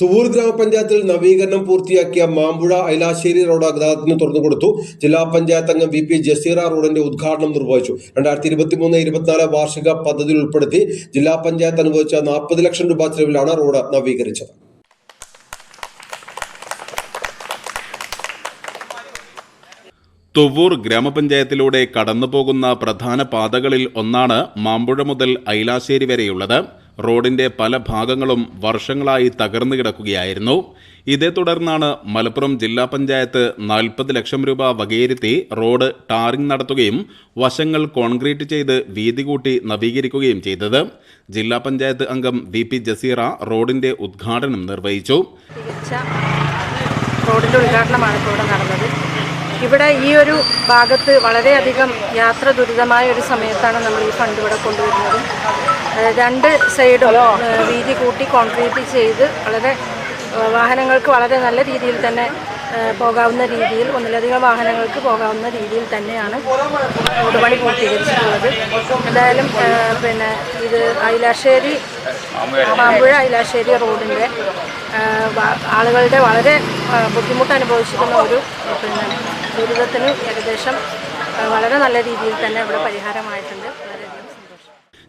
Thuvvur ഗ്രാമപഞ്ചായത്തിൽ നവീകരണം പൂർത്തിയാക്കിയ മാമ്പുഴ ഐലാശ്ശേരി റോഡ് ഗതാഗതത്തിന് തുറന്നുകൊടുത്തു ജില്ലാ പഞ്ചായത്ത് അംഗം വി പി ജസീറ റോഡിന്റെ ഉദ്ഘാടനം നിർവഹിച്ചു. രണ്ടായിരത്തി ഇരുപത്തി മൂന്ന് ഇരുപത്തിനാല് വാർഷിക പദ്ധതിയിൽ ഉൾപ്പെടുത്തി ജില്ലാ പഞ്ചായത്ത് അനുവദിച്ച നാൽപ്പത് ലക്ഷം രൂപ ചെലവിലാണ് റോഡ് നവീകരിച്ചത്. തുവൂർ ഗ്രാമപഞ്ചായത്തിലൂടെ കടന്നുപോകുന്ന പ്രധാന പാതകളിൽ ഒന്നാണ് മാമ്പുഴ മുതൽ ഐലാശ്ശേരി വരെയുള്ളത്. റോഡിന്റെ പല ഭാഗങ്ങളും വർഷങ്ങളായി തകർന്നു കിടക്കുകയായിരുന്നു. ഇതേ തുടർന്നാണ് മലപ്പുറം ജില്ലാ പഞ്ചായത്ത് നാൽപ്പത് ലക്ഷം രൂപ വകയിരുത്തി റോഡ് ടാറിംഗ് നടത്തുകയും വശങ്ങൾ കോൺക്രീറ്റ് ചെയ്ത് വീതി കൂട്ടി നവീകരിക്കുകയും ചെയ്തത്. ജില്ലാ പഞ്ചായത്ത് അംഗം വി പി ജസീറ റോഡിന്റെ ഉദ്ഘാടനം നിർവഹിച്ചു. റോഡിന്റെ ഉദ്ഘാടനമാണ് ഇവിടെ നടന്നത്. ഇവിടെ ഈ ഒരു ഭാഗത്ത് വളരെയധികം യാത്ര ദുരിതമായ ഒരു സമയത്താണ് നമ്മൾ ഈ ഫണ്ട് ഇവിടെ കൊണ്ടുവരുന്നത്. രണ്ട് സൈഡും വീതി കൂട്ടി കോൺക്രീറ്റ് ചെയ്ത് വളരെ വാഹനങ്ങൾക്ക് വളരെ നല്ല രീതിയിൽ തന്നെ പോകാവുന്ന രീതിയിൽ ഒന്നിലധികം വാഹനങ്ങൾക്ക് പോകാവുന്ന രീതിയിൽ തന്നെയാണ് റോഡ് പണി പൂർത്തീകരിച്ചിട്ടുള്ളത്. എന്തായാലും പിന്നെ ഇത് ഐലാശ്ശേരി മാമ്പുഴ. ഐലാശ്ശേരി റോഡിന്റെ ആളുകളുടെ വളരെ ബുദ്ധിമുട്ട് അനുഭവിച്ചിരുന്ന ഒരു പിന്നെ ദുരിതത്തിന് ഏകദേശം വളരെ നല്ല രീതിയിൽ തന്നെ ഇവിടെ പരിഹാരമായിട്ടുണ്ട്. വളരെയധികം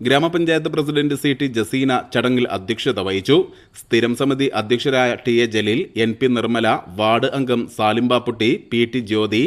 ഗ്രാമപഞ്ചായത്ത് പ്രസിഡന്റ് സി ടി ജസീന ചടങ്ങിൽ അധ്യക്ഷത വഹിച്ചു. സ്ഥിരം സമിതി അധ്യക്ഷരായ T A Jaleel N P Nirmala ward അംഗം Salimbapputty P T Jyothi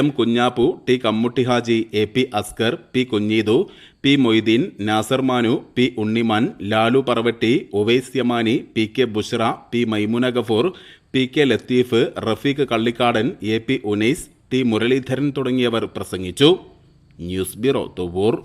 M Kunjappu T Kammutty Haji A P Askar P Kunheethu P Moideen Nasar Manu P Unniman Lalu Paravatti Owais Yamani P K Bushra P Maimuna Gafoor P K Latheef Rafeeq Kallikkadan A P Unais T Muraleedharan തുടങ്ങിയവർ പ്രസംഗിച്ചു. News bureau Thuvur